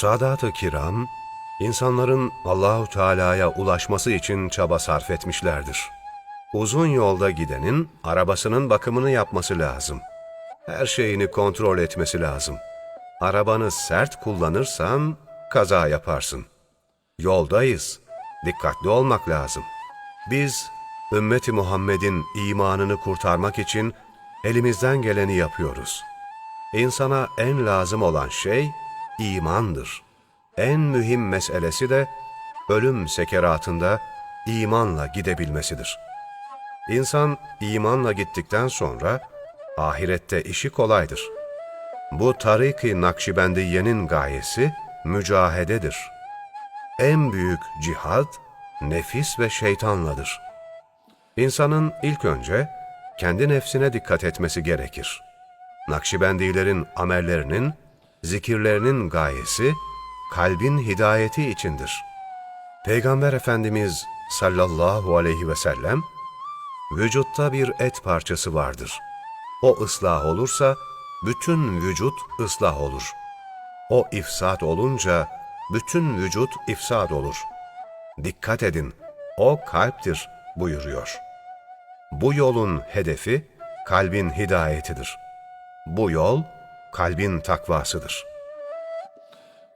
Sadat-ı kiram, insanların Allahu Teala'ya ulaşması için çaba sarf etmişlerdir. Uzun yolda gidenin arabasının bakımını yapması lazım. Her şeyini kontrol etmesi lazım. Arabanı sert kullanırsan kaza yaparsın. Yoldayız. Dikkatli olmak lazım. Biz ümmeti Muhammed'in imanını kurtarmak için elimizden geleni yapıyoruz. İnsana en lazım olan şey imandır. En mühim meselesi de ölüm sekeratında imanla gidebilmesidir. İnsan imanla gittikten sonra ahirette işi kolaydır. Bu tarik-i Nakşibendiye'nin gayesi mücahededir. En büyük cihad nefis ve şeytanladır. İnsanın ilk önce kendi nefsine dikkat etmesi gerekir. Nakşibendilerin amellerinin, zikirlerinin gayesi kalbin hidayeti içindir. Peygamber Efendimiz sallallahu aleyhi ve sellem, vücutta bir et parçası vardır. O ıslah olursa bütün vücut ıslah olur. O ifsat olunca bütün vücut ifsad olur. Dikkat edin, o kalptir buyuruyor. Bu yolun hedefi kalbin hidayetidir. Bu yol kalbin takvasıdır.''